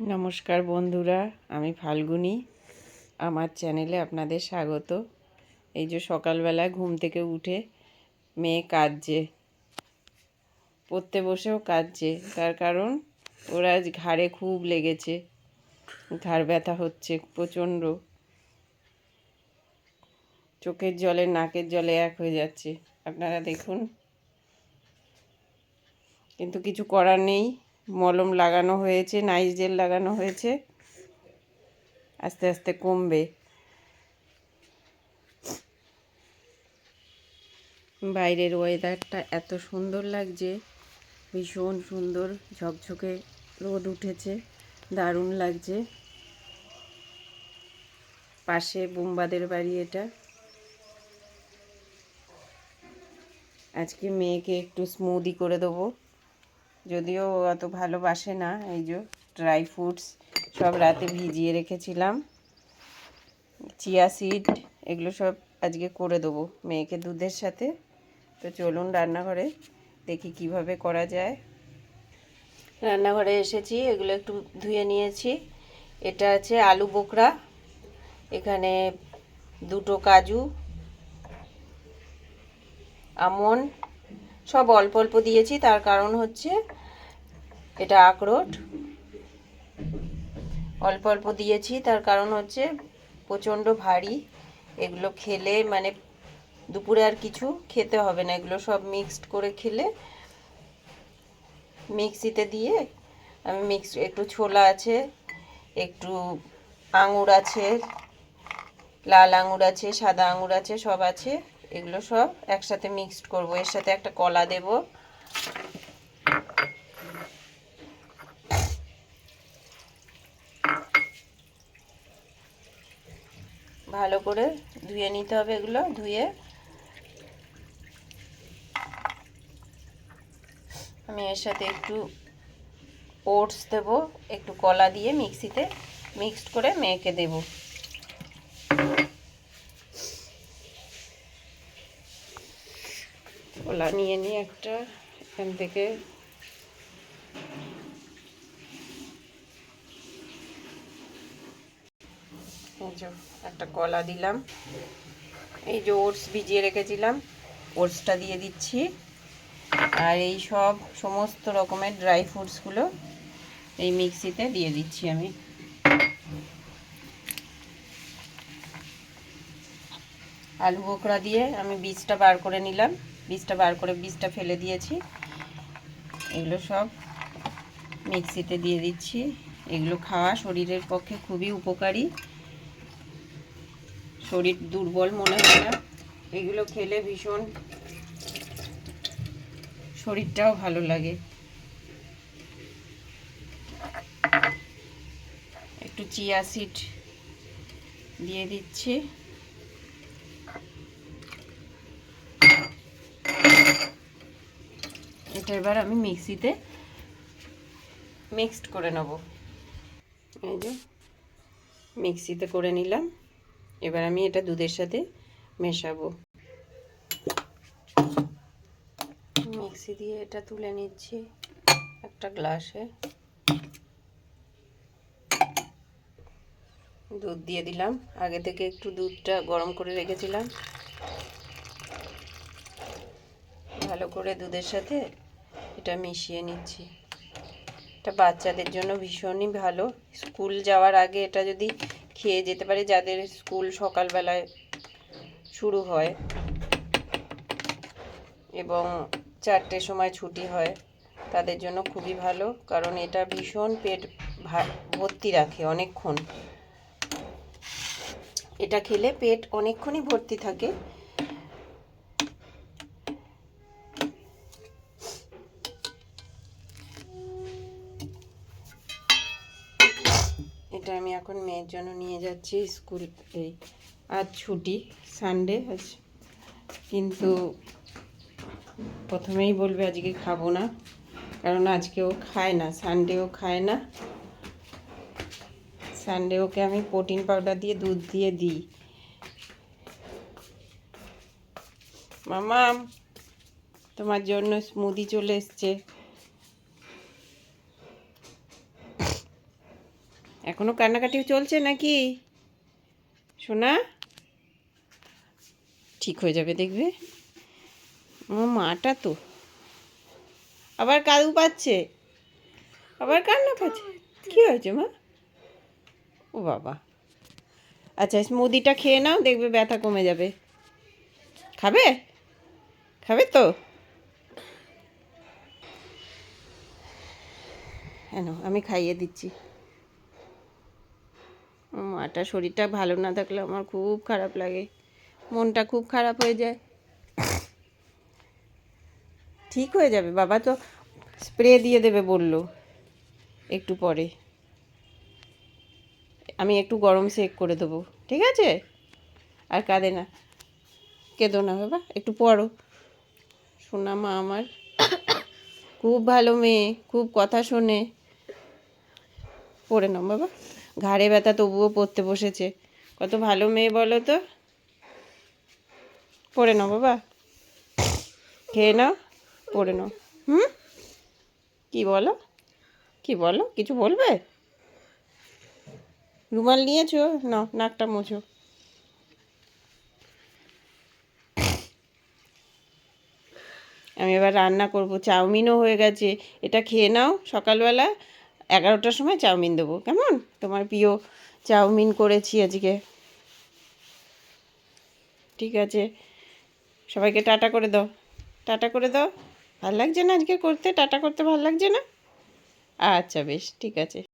নমস্কার বন্ধুরা, আমি ফাল্গুনি। আমার চ্যানেলে আপনাদের স্বাগত। এই যে সকালবেলা ঘুম থেকে উঠে মেয়ে কাঁদছে। পড়তে বসেও কাঁদছে, তার কারণ ওর আজ ঘাড়ে খুব লেগেছে। ঘাড় ব্যথা হচ্ছে প্রচণ্ড। চোখের জলে, নাকের জলে এক হয়ে যাচ্ছে। আপনারা দেখুন। কিন্তু কিছু করার নেই। মলম লাগানো হয়েছে, নাইস জেল লাগানো হয়েছে। আস্তে আস্তে কমবে। বাইরের ওয়েদারটা এত সুন্দর লাগছে, ভীষণ সুন্দর, ঝকঝকে রোদ উঠেছে, দারুণ লাগছে। পাশে বুম্বাদের বাড়ি এটা। আজকে মেয়েকে একটু স্মুদি করে দেবো। যদিও অত ভালোবাসে না, এই যে ড্রাই ফ্রুটস সব রাতে ভিজিয়ে রেখেছিলাম। চিয়া সিড এগুলো সব আজকে করে দেবো মেয়েকে দুধের সাথে। তো চলুন রান্নাঘরে দেখি কীভাবে করা যায়। রান্নাঘরে এসেছি, এগুলো একটু ধুয়ে নিয়েছি। এটা আছে আলু বোকরা, এখানে দুটো কাজু, আমন, সব অল্প অল্প দিয়েছি। তার কারণ হচ্ছে এটা আখরোট। অল্প অল্প দিয়েছি, তার কারণ হচ্ছে প্রচণ্ড ভারী। এগুলো খেলে মানে দুপুরে আর কিছু খেতে হবে না, এগুলো সব মিক্সড করে খেলে মিক্সিতে দিয়ে আমি মিক্স একটু ছোলা আছে, একটু আঙুর আছে, লাল আঙুর আছে, সাদা আঙুর আছে, সব আছে। এগুলো সব একসাথে মিক্সড করব। এর সাথে একটা কলা দেব। ভালো করে ধুয়ে নিতে হবে এগুলো, ধুয়ে। আমি এর সাথে একটু ওটস দেব, একটু কলা দিয়ে মিক্সিতে মিক্সড করে মেয়েকে দেবো। কলা নিয়ে নিই একটা এখান থেকে এই একটা কলা দিলাম। এই যে ওটস ভিজিয়ে রেখেছিলাম। ওটসটা দিয়ে দিচ্ছি। আর এই সব সমস্ত রকমের ড্রাই ফ্রুটসগুলো এই মিক্সিতে দিয়ে দিচ্ছি আমি। আলু বোকরা দিয়ে আমি বীজটা বার করে নিলাম। বীজটা বার করে বীজটা ফেলে দিয়েছি। এগুলো সব মিক্সিতে দিয়ে দিচ্ছি। এগুলো খাওয়া শরীরের পক্ষে খুবই উপকারী। শরীর দুর্বল মনে হয় না। এগুলো খেলে ভীষণ শরীরটাও ভালো লাগে। একটু চিয়া সিড দিয়ে দিচ্ছি। এটা এবার আমি মিক্সিতে মিক্সড করে নেব। এই যে মিক্সিতে করে নিলাম। এবার আমি এটা দুধের সাথে মেশাবো। মিক্সি দিয়ে এটা তুলে নিচ্ছি একটা গ্লাসে। দুধ দিয়ে দিলাম। আগে থেকে একটু দুধটা গরম করে রেখেছিলাম। ভালো করে দুধের সাথে এটা মিশিয়ে নিচ্ছি। এটা বাচ্চাদের জন্য ভীষণই ভালো। স্কুল যাওয়ার আগে এটা যদি খেয়ে যেতে পারে যাদের স্কুল সকালবেলায় শুরু হয় এবং চারটের সময় ছুটি হয়, তাদের জন্য খুবই ভালো, কারণ এটা ভীষণ পেট ভর্তি রাখে অনেকক্ষণ। এটা খেলে পেট অনেকক্ষণই ভর্তি থাকে। এটা আমি এখন মেয়ের জন্য নিয়ে যাচ্ছি স্কুল, এই আজ ছুটি, সানডে আজ। কিন্তু প্রথমেই বলবে আজকে খাব না, কারণ আজকে ও খায় না সানডেও খায় না। সানডে ওকে আমি প্রোটিন পাউডার দিয়ে দুধ দিয়ে দিই। মামাম, তোমার জন্য স্মুদি চলে এসছে। এখনও কান্নাকাটি চলছে নাকি? শোনা ঠিক হয়ে যাবে দেখবে। আমার মাটা তো। আবার কাদু পাচ্ছে। আবার কান্না পাচ্ছে। কি হয়েছে মা? ও বাবা। আচ্ছা স্মুদিটা খেয়ে নাও, দেখবে ব্যথা কমে যাবে। খাবে? খাবে তো? কেন আমি খাইয়ে দিচ্ছি। মাটা শরীরটা ভালো না থাকলে আমার খুব খারাপ লাগে। মনটা খুব খারাপ হয়ে যায়। ঠিক হয়ে যাবে, বাবা তো স্প্রে দিয়ে দেবে বলল একটু পরে। আমি একটু গরম সেক করে দেবো, ঠিক আছে? আর কাঁদে না। কেঁদো না বাবা, একটু পড়ো। শোনা মা আমার খুব ভালো মেয়ে, খুব কথা শোনে। পড়ে নাও বাবা। ঘাড়ে ব্যথা তবুও পড়তে বসেছে। কত ভালো মেয়ে বলো তো। পড়ে নাও বাবা। খেয়ে নাও, পড়ে নাও। হুম? কি বলো? কি বলো? কিছু বলবে? রুমাল নিয়েছো? নাও, নাকটা মোছো। আমি এবার রান্না করব। চাউমিনও হয়ে গেছে। এটা খেয়ে নাও সকালবেলা। এগারোটার সময় চাউমিন দেবো, কেমন? তোমার প্রিয় চাউমিন করেছি আজকে। ঠিক আছে। সবাইকে টাটা করে দাও। টাটা করে দাও। ভালো লাগছে না আজকে করতে? টাটা করতে ভালো লাগছে না? আচ্ছা বেশ, ঠিক আছে।